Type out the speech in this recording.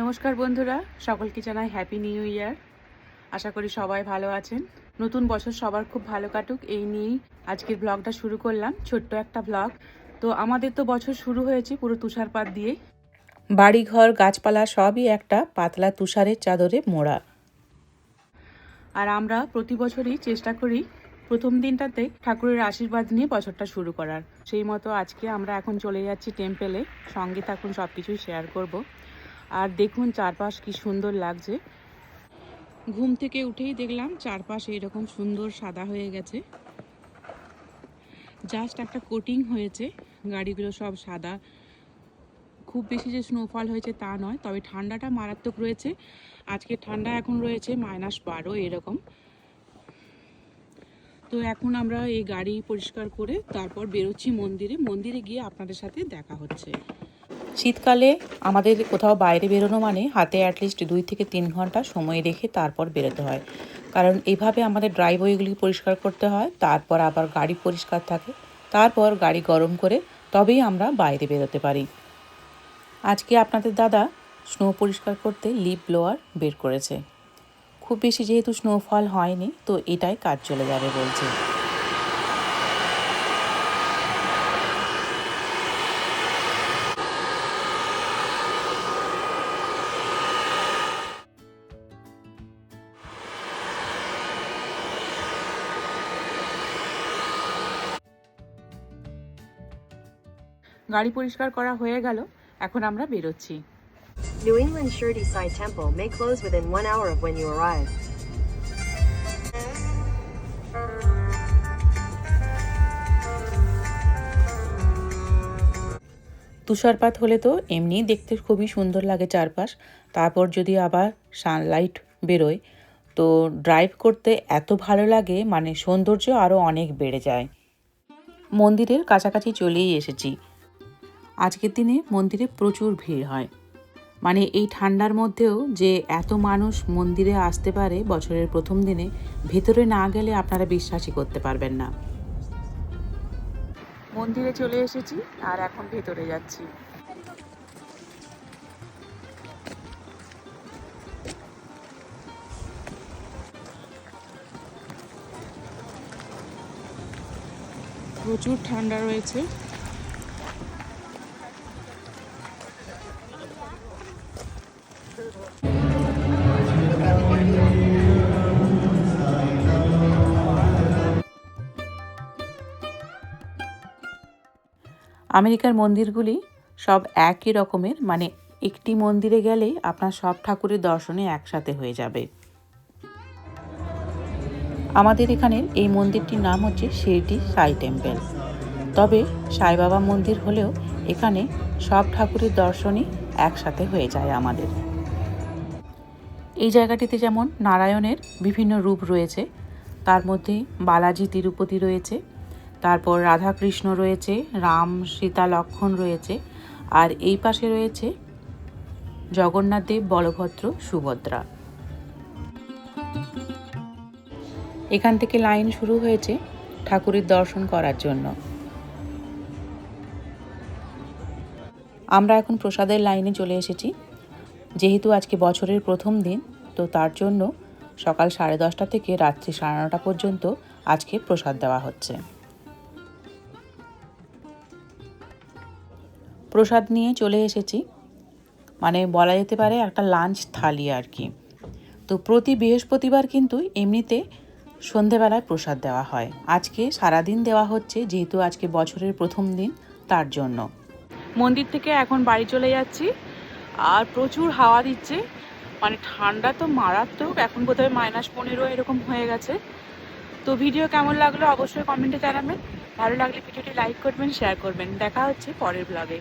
নমস্কার বন্ধুরা, সকলকে জানাই হ্যাপি নিউ ইয়ার আশা করি সবাই ভালো আছেন। নতুন বছর সবার খুব ভালো কাটুক, এই নিয়েই আজকের ব্লগটা শুরু করলাম, ছোট্ট একটা ব্লগ তো আমাদের তো বছর শুরু হয়েছে পুরো তুষারপাত দিয়ে বাড়িঘর, গাছপালা সবই একটা পাতলা তুষারের চাদরে মোড়া। আর আমরা প্রতি বছরই চেষ্টা করি প্রথম দিনটাতে ঠাকুরের আশীর্বাদ নিয়ে বছরটা শুরু করার। সেই মতো আজকে আমরা এখন চলে যাচ্ছি টেম্পেলে সঙ্গে থাকুন সব কিছুই শেয়ার করব। আর দেখুন চারপাশ কি সুন্দর লাগছে। ঘুম থেকে উঠেই দেখলাম চারপাশ এরকম সুন্দর সাদা হয়ে গেছে। জাস্ট একটা কোটিং হয়েছে, গাড়িগুলো সব সাদা। খুব বেশি যে স্নোফল হয়েছে তা নয়, তবে ঠান্ডাটা মারাত্মক রয়েছে। আজকে ঠান্ডা এখন রয়েছে মাইনাস বারো এরকম। তো এখন আমরা এই গাড়ি পরিষ্কার করে তারপর বেরোচ্ছি মন্দিরে। মন্দিরে গিয়ে আপনাদের সাথে দেখা হচ্ছে। শীতকালে আমাদের কোথাও বাইরে বেরোনো মানে হাতে অ্যাটলিস্ট দুই থেকে তিন ঘণ্টা সময় রেখে তারপর বেরোতে হয়। কারণ এইভাবে আমাদের ড্রাইভওয়েগুলি পরিষ্কার করতে হয়, তারপর আবার গাড়ি পরিষ্কার থাকে, তারপর গাড়ি গরম করে তবেই আমরা বাইরে বেরোতে পারি। আজকে আপনাদের দাদা স্নো পরিষ্কার করতে লিপ ব্লোয়ার বের করেছে। খুব বেশি যেহেতু স্নোফল হয়নি, তো এটাই কাজ চলে যাবে বলছে। গাড়ি পরিষ্কার করা হয়ে গেল এখন আমরা বেরোচ্ছি। New England Shirdi Sai Temple may close within one hour of when you arrive. তুষারপাত হলে তো এমনিই দেখতে খুবই সুন্দর লাগে চারপাশ। তারপর যদি আবার সানলাইট বেরোয় তো ড্রাইভ করতে এত ভালো লাগে মানে সৌন্দর্য আরও অনেক বেড়ে যায়। মন্দিরের কাছাকাছি চলেই এসেছি। আজকের দিনে মন্দিরে প্রচুর ভিড় হয়। মানে এই ঠান্ডার মধ্যেও যে এত মানুষ মন্দিরে আসতে পারে বছরের প্রথম দিনে, ভেতরে না গেলে আপনারা বিশ্বাসই করতে পারবেন না। মন্দিরে চলে এসেছি আর এখন ভেতরে যাচ্ছি। প্রচুর ঠান্ডা রয়েছে। আমেরিকার মন্দিরগুলি সব একই রকমের মানে একটি মন্দিরে গেলে আপনার সব ঠাকুরের দর্শনে একসাথে হয়ে যাবে। আমাদের এখানের এই মন্দিরটির নাম হচ্ছে শিরডি সাই টেম্পল। তবে সাই বাবা মন্দির হলেও এখানে সব ঠাকুরের দর্শনই একসাথে হয়ে যায় আমাদের। এই জায়গাটিতে যেমন নারায়ণের বিভিন্ন রূপ রয়েছে, তার মধ্যে বালাজি তিরুপতি রয়েছে তারপর রাধাকৃষ্ণ রয়েছে, রাম, সীতা, লক্ষণ রয়েছে, আর এই পাশে রয়েছে জগন্নাথ দেব, বলভদ্র, সুভদ্রা। এখান থেকে লাইন শুরু হয়েছে ঠাকুরের দর্শন করার জন্য। আমরা এখন প্রসাদের লাইনে চলে এসেছি। যেহেতু আজকে বছরের প্রথম দিন, তো তার জন্য সকাল সাড়ে দশটা থেকে রাত্রি সাড়ে নটা পর্যন্ত আজকে প্রসাদ দেওয়া হচ্ছে। প্রসাদ নিয়ে চলে এসেছি। মানে বলা যেতে পারে একটা লাঞ্চ থালি আর কি। তো প্রতি বৃহস্পতিবার কিন্তু এমনিতে সন্ধেবেলায় প্রসাদ দেওয়া হয়। আজকে সারাদিন দেওয়া হচ্ছে, যেহেতু আজকে বছরের প্রথম দিন, তার জন্য। মন্দির থেকে এখন বাড়ি চলে যাচ্ছি, আর প্রচুর হাওয়া দিচ্ছে। মানে ঠান্ডা তো মারাত্মক, এখন বোধহয় মাইনাস পনেরো এরকম হয়ে গেছে। তো ভিডিও কেমন লাগল অবশ্যই কমেন্টে জানাবেন। ভালো লাগলে ভিডিওটি লাইক করবেন শেয়ার করবেন। দেখা হচ্ছে পরের ব্লগে